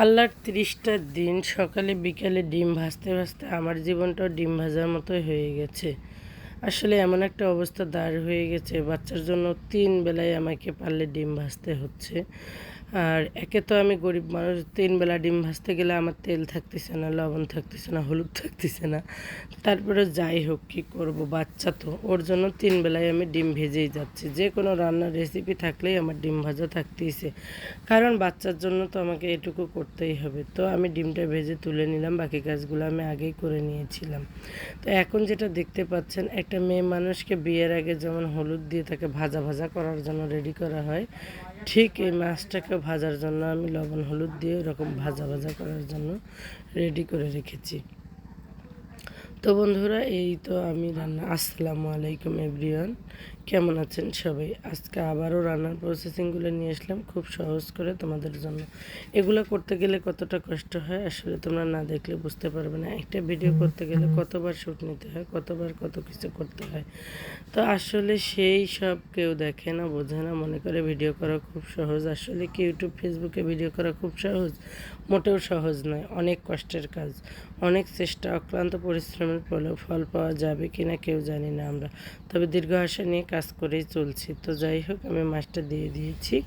আল্লাহর তিরিশটা দিন সকালে বিকালে ডিম ভাজতে ভাজতে আমার জীবনটাও ডিম ভাজার মতোই হয়ে গেছে। আসলে এমন একটা অবস্থা দাঁড় হয়ে গেছে, বাচ্চার জন্য তিন বেলায় আমাকে পারলে ডিম ভাজতে হচ্ছে। আর একে তো আমি গরিব মানুষ, তিন বেলা ডিম ভাজতে গেলে আমার তেল থাকতেছে না, লবণ থাকতেছে না, হলুদ থাকতেছে না। তারপরে যাই হোক, কী করব? বাচ্চা তো, ওর জন্য তিন বেলায় আমি ডিম ভেজেই যাচ্ছি। যে কোনো রান্নার রেসিপি থাকলেই আমার ডিম ভাজা থাকতেইছে। কারণ বাচ্চার জন্য তো আমাকে এটুকু করতেই হবে। তো আমি ডিমটা ভেজে তুলে নিলাম, বাকি কাজগুলো আমি আগেই করে নিয়েছিলাম। তো এখন যেটা দেখতে পাচ্ছেন, একটা মেয়ে মানুষকে বিয়ের আগে যেমন হলুদ দিয়ে তাকে ভাজা ভাজা করার জন্য রেডি করা হয় ঠিক এই মাছটাকে ভাজার জন্য আমি লবণ, হলুদ দিয়ে এরকম ভাজা ভাজা করার জন্য রেডি করে রেখেছি। তো বন্ধুরা, এই তো আমি রান্না, আসসালামু আলাইকুম এভরিওয়ান। কেমন আছেন সবাই? আজকে আবারও রান্নার প্রসেসিংগুলো নিয়ে আসলাম, খুব সহজ করে তোমাদের জন্য। এগুলো করতে গেলে কতটা কষ্ট হয় আসলে তোমরা না দেখলে বুঝতে পারবে না। একটা ভিডিও করতে গেলে কতবার শ্যুট নিতে হয়, কতবার কত কিছু করতে হয়। তো আসলে সেই সব কেউ দেখে না, বোঝে না। মনে করে ভিডিও করা খুব সহজ। আসলে কি ইউটিউব ফেসবুকে ভিডিও করা খুব সহজ? মোটেও সহজ নয়, অনেক কষ্টের কাজ, অনেক চেষ্টা, অক্লান্ত পরিশ্রমের ফলেও ফল পাওয়া যাবে কিনা কেউ জানি না আমরা। তবে দীর্ঘ আশা নিয়ে কাজ করেই চলছি। তো যাই হোক, আমি মাছটা দিয়ে দিয়েছি।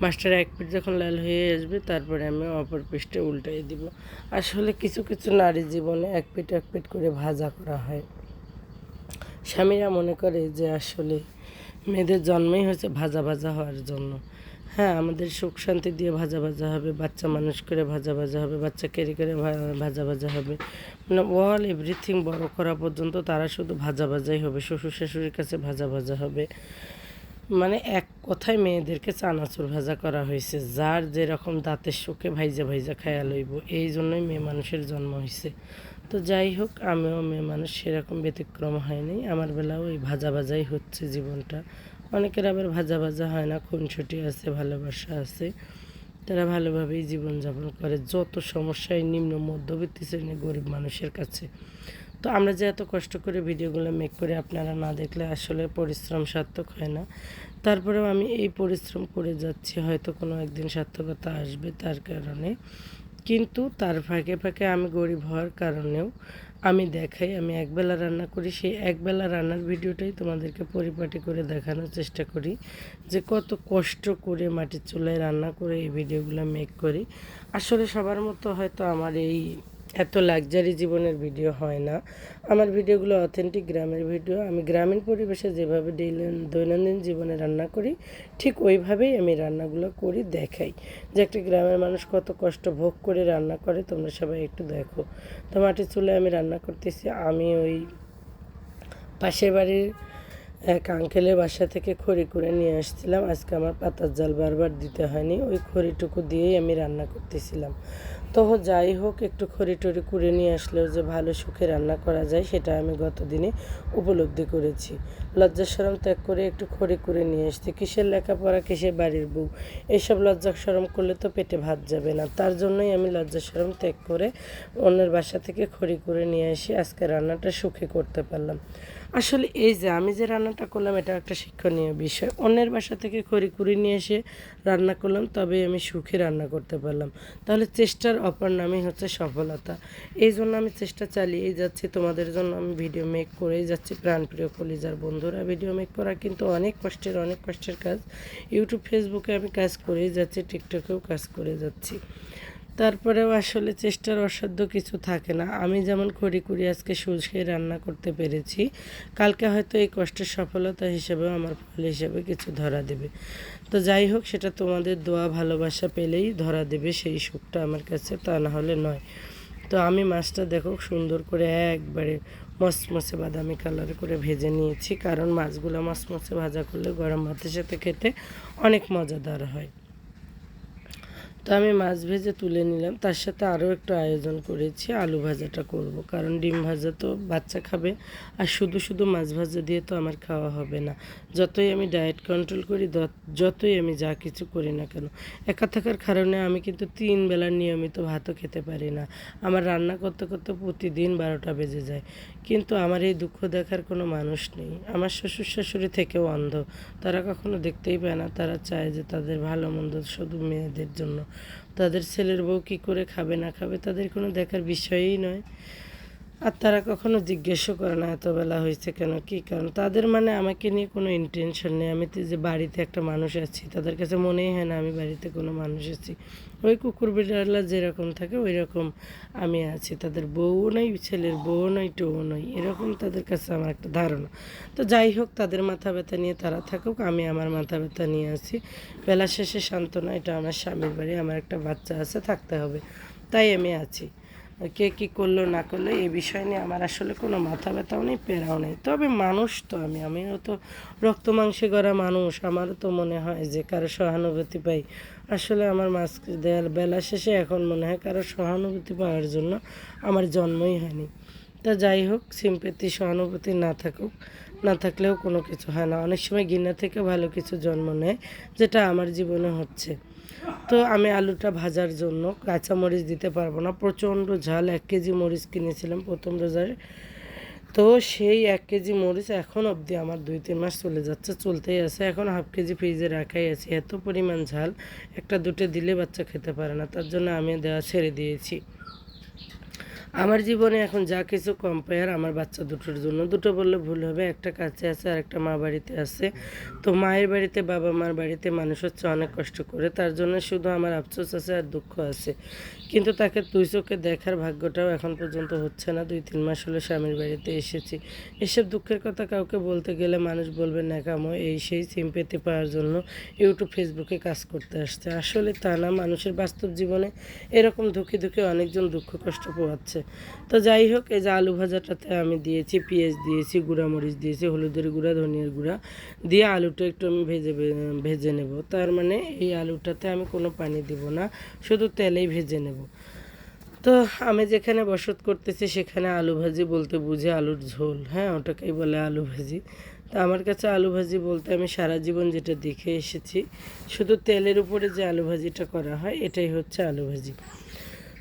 মাছটার এক পিঠ যখন লাল হয়ে আসবে, তারপরে আমি অপর পিঠটা উল্টাই দিব। আসলে কিছু কিছু নারী জীবনে এক পিঠ এক পিঠ করে ভাজা করা হয়। স্বামীরা মনে করে যে আসলে মেয়েদের জন্মই হয়েছে ভাজা ভাজা হওয়ার জন্য। হ্যাঁ আমাদের সুখ শান্তি দিয়ে ভাজা ভাজা হবে, বাচ্চা মানুষ করে ভাজা ভাজা হবে, বাচ্চা কেরি করে ভাজা ভাজা হবে। মানে অল এভরিথিং বড় করা পর্যন্ত তারা শুধু ভাজা ভাজাই হবে, শ্বশুর শাশুড়ির কাছে ভাজা ভাজা হবে। মানে এক কথায় মেয়েদেরকে চানাচুর ভাজা করা হয়েছে, যার যেরকম দাঁতের সুখে ভাইজা ভাইজা খায়া লইব, এই জন্যই মেয়ে মানুষের জন্ম হয়েছে তো যাই হোক, আমিও মেয়ে মানুষ সেরকম ব্যতিক্রম হয়নি আমার বেলাও ওই ভাজা ভাজাই হচ্ছে জীবনটা। অনেকের আবার ভাজা ভাজা হয় না খুনছুটি আছে, ভালোবাসা আছে। তারা ভালোভাবেই জীবনযাপন করে, যত সমস্যায় নিম্ন মধ্যবিত্ত শ্রেণির গরিব মানুষের কাছে। তো আমরা যে এত কষ্ট করে ভিডিওগুলো মেক করে, আপনারা না দেখলে আসলে পরিশ্রম সার্থক হয় না। তারপরেও আমি এই পরিশ্রম করে যাচ্ছি, হয়তো কোনো একদিন সার্থকতা আসবে তার কারণে। কিন্তু তার ফাঁকে ফাঁকে আমি গরিব হওয়ার কারণেও আমি দেখাই, আমি একবেলা রান্না করি। সেই একবেলা রান্নার ভিডিওটাই তোমাদেরকে পরিপাটি করে দেখানোর চেষ্টা করি যে কত কষ্ট করে মাটির চুলায় রান্না করে এই ভিডিওগুলো মেক করি। আসলে সবার মতো হয়তো আমার এই এত লাক্সারি জীবনের ভিডিও হয় না। আমার ভিডিওগুলো অথেন্টিক গ্রামের ভিডিও আমি গ্রামীণ পরিবেশে যেভাবে দৈনন্দিন জীবনে রান্না করি, ঠিক ওইভাবেই আমি রান্নাগুলো করি, দেখাই। যে একটা গ্রামের মানুষ কত কষ্ট ভোগ করে রান্না করে, তোমরা সবাই একটু দেখো। তো মাটির চুলে আমি রান্না করতেছি। আমি ওই পাশের বাড়ির এক আঙ্কেলের বাসা থেকে খড়ি করে নিয়ে আসছিলাম। আজকে আমার পাতার জাল বারবার দিতে হয়নি। ওই খড়িটুকু দিয়েই আমি রান্না করতেছিলাম। তো যাই হোক, একটু খড়ি টড়ি করে নিয়ে আসলেও যে ভালো সুখে রান্না করা যায়, সেটা আমি গত দিনে উপলব্ধি করেছি। লজ্জাসরম ত্যাগ করে একটু খড়ি করে নিয়ে আসছি। কিসের লেখাপড়া, কিসের বাড়ির বউ? এইসব লজ্জাসরম করলে তো পেটে ভাত যাবে না। তার জন্যই আমি লজ্জাসরম ত্যাগ করে অন্যের বাসা থেকে খড়ি করে নিয়ে আসি আজকে রান্নাটা সুখে করতে পারলাম। আসলে এই যে আমি যে রান্নাটা করলাম, এটা একটা শিক্ষণীয় বিষয়। অন্যের বাসা থেকে খড়ি কুড়ি নিয়ে এসে রান্না করলাম তবে আমি সুখে রান্না করতে পারলাম। তাহলে চেষ্টার অপর নামই হচ্ছে সফলতা। এই জন্য আমি চেষ্টা চালিয়েই যাচ্ছি, তোমাদের জন্য আমি ভিডিও মেক করেই যাচ্ছি। প্রাণপ্রিয় কলিজার বন্ধুরা ভিডিও মেক করা কিন্তু অনেক কষ্টের অনেক কষ্টের কাজ। ইউটিউব ফেসবুকে আমি কাজ করেই যাচ্ছি টিকটকেও কাজ করে যাচ্ছি। তারপরেও আসলে চেষ্টার অসাধ্য কিছু থাকে না। আমি যেমন করি করি আজকে সুজকে রান্না করতে পেরেছি। কালকে হয়তো এই কষ্টের সফলতা হিসেবেও আমার ফল হিসেবে কিছু ধরা দেবে। তো যাই হোক, সেটা তোমাদের দোয়া, ভালোবাসা পেলেই ধরা দেবে, সেই সুখটা আমার কাছে তা না হলে নয়। তো আমি মাছটা দেখো সুন্দর করে একবারে মসমসে বাদামি কালার করে ভেজে নিয়েছি, কারণ মাছগুলো মসমসে ভাজা করলে গরম ভাতের সাথে খেতে অনেক মজাদার হয়। তো আমি মাছ ভেজে তুলে নিলাম। তার সাথে আরও একটু আয়োজন করেছি, আলু ভাজাটা করব। কারণ ডিম ভাজা তো বাচ্চা খাবে, আর শুধু শুধু মাছ ভাজা দিয়ে তো আমার খাওয়া হবে না। যতই আমি ডায়েট কন্ট্রোল করি যতই আমি যা কিছু করি না কেন, একা থাকার কারণে আমি কিন্তু তিন বেলার নিয়মিত ভাতও খেতে পারি না। আমার রান্না করতে করতে প্রতিদিন বারোটা বেজে যায়। কিন্তু আমার এই দুঃখ দেখার কোনো মানুষ নেই। আমার শ্বশুর শাশুড়ি থেকেও অন্ধ। তারা কখনো দেখতেই পায় না, তারা চায় যে তাদের ভালো মন্দ শুধু মেয়েদের জন্য। তাদের ছেলের বউ কী করে খাবে না খাবে তাদের কোনো দেখার বিষয়ই নয়। আর তারা কখনো জিজ্ঞেসও করে না, এত বেলা হয়েছে কেন? কী কারণ? তাদের মানে আমাকে নিয়ে কোনো ইন্টেনশন নেই। আমি তো যে বাড়িতে একটা মানুষ আছি, তাদের কাছে মনেই হয় না আমি বাড়িতে কোনো মানুষ আছি। ওই কুকুর বিড়ালা যেরকম থাকে ওই রকম আমি আছি। তাদের বউও নয় ছেলের বউও নয় টুও নয় এরকম তাদের কাছে আমার একটা ধারণা। তো যাই হোক, তাদের মাথা ব্যথা নিয়ে তারা থাকুক, আমি আমার মাথা ব্যথা নিয়ে আছি। বেলা শেষে সান্ত্বনা, এটা আমার স্বামীর বাড়ি, আমার একটা বাচ্চা আছে, থাকতে হবে। তাই আমি আছি। কে কী করল, না করল, এই বিষয় নিয়ে আমার আসলে কোনো মাথা ব্যথাও নেই, পেরাও নেই। তবে মানুষ তো আমি, আমিও তো রক্ত মাংসে গড়া মানুষ, আমারও তো মনে হয় যে কারও সহানুভূতি পাই। আসলে আমার দেয়াল বেলা শেষে এখন মনে হয় কারও সহানুভূতি পাওয়ার জন্য আমার জন্মই হয়নি। তা যাই হোক সিম্পেতি সহানুভূতি না থাকুক, না থাকলেও কোনো কিছু হয় না। অনেক সময় গিনা থেকে ভালো কিছু জন্ম নেয়, যেটা আমার জীবনে হচ্ছে। তো আমি আলুটা ভাজার জন্য কাঁচা মরিচ দিতে পারব না। প্রচণ্ড ঝাল, এক কেজি মরিচ কিনেছিলাম প্রথম রোজারে তো সেই এক কেজি মরিচ এখন অবধি আমার দুই, তিন মাস চলে যাচ্ছে, চলতেই আছে। এখন হাফ কেজি ফ্রিজে রাখাই আছে। এত পরিমাণ ঝাল, একটা দুটো দিলে বাচ্চা খেতে পারে না। তার জন্য আমি দেওয়া ছেড়ে দিয়েছি। আমার জীবনে এখন যা কিছু কম্পেয়ার আমার বাচ্চা দুটোর জন্য, দুটো বললে ভুল হবে, একটা কাছে আছে আর একটা মা বাড়িতে আছে। তো মায়ের বাড়িতে, বাবা মার বাড়িতে মানুষ হচ্ছে অনেক কষ্ট করে, তার জন্য শুধু আমার আফসোস আছে আর দুঃখ আছে। কিন্তু তাকে দুই চোখে দেখার ভাগ্যটাও এখন পর্যন্ত হচ্ছে না, দুই তিন মাস হলো স্বামীর বাড়িতে এসেছি। এসব দুঃখের কথা কাউকে বলতে গেলে মানুষ বলবে ন্যাকামো এই সেই সিম্পেতে পাওয়ার জন্য ইউটিউব ফেসবুকে কাজ করতে আসছে। আসলে তা না, মানুষের বাস্তব জীবনে এরকম দুঃখে দুঃখে অনেকজন দুঃখ, কষ্ট পোয়াচ্ছে তো যাই হোক, এই যে আলু ভাজাটাতে আমি দিয়েছি, পেঁয়াজ দিয়েছি, গুঁড়া মরিচ দিয়েছি, হলুদের গুঁড়া, ধনিয়ার গুঁড়া, দিয়ে আলুটা একটু আমি ভেজে ভেজে নেব। তার মানে এই আলুটাতে আমি কোনো পানি দিব না, শুধু তেলেই ভেজে নেব। তো আমি যেখানে বসত করতেছি, সেখানে আলু ভাজি বলতে বুঝে আলুর ঝোল। হ্যাঁ ওটাকেই বলে আলু ভাজি। তো আমার কাছে আলু ভাজি বলতে আমি সারা জীবন যেটা দেখে এসেছি, শুধু তেলের উপরে যে আলু ভাজিটা করা হয়, এটাই হচ্ছে আলু ভাজি।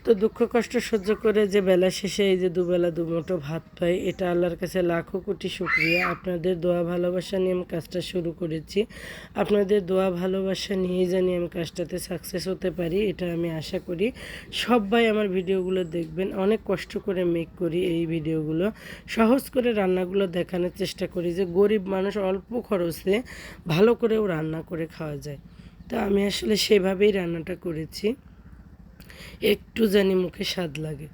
তো দুঃখ কষ্ট সহ্য করে যে বেলা শেষে এই যে দুবেলা দুমুঠো ভাত পাই, এটা আল্লাহর কাছে লাখো কোটি শুক্রিয়া। আপনাদের দোয়া ভালোবাসা নিয়ে আমি কাজটা শুরু করেছি। আপনাদের দোয়া ভালোবাসা নিয়ে জানি আমি কাজটাতে সাকসেস হতে পারি, এটা আমি আশা করি। সবাই আমার ভিডিওগুলো দেখবেন, অনেক কষ্ট করে মেক করি এই ভিডিওগুলো। সহজ করে রান্নাগুলো দেখানোর চেষ্টা করি যে গরিব মানুষ অল্প খরচে ভালো করেও রান্না করে খাওয়া যায়। তো আমি আসলে সেভাবেই রান্নাটা করেছি। একটু জানি মুখে স্বাদ লাগে।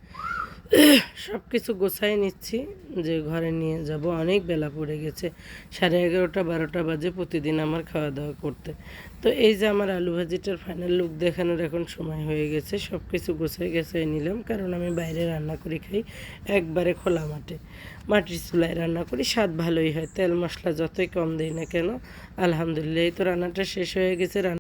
সব কিছু গোছাই নিচ্ছি, যে ঘরে নিয়ে যাব। অনেক বেলা পড়ে গেছে, সাড়ে এগারোটা, বারোটা বাজে প্রতিদিন আমার খাওয়া দাওয়া করতে। তো এই যে আমার আলু ভাজিটার ফাইনাল লুক দেখানোর এখন সময় হয়ে গেছে, সব কিছু গোছাই গেছাই নিলাম, কারণ আমি বাইরে রান্না করে খাই একবারে খোলা মাঠে। মাটির চুলায় রান্না করি, স্বাদ ভালোই হয়, তেল মশলা যতই কম দিই না কেন, আলহামদুলিল্লাহ, এই তো রান্নাটা শেষ হয়ে গেছে, রান্না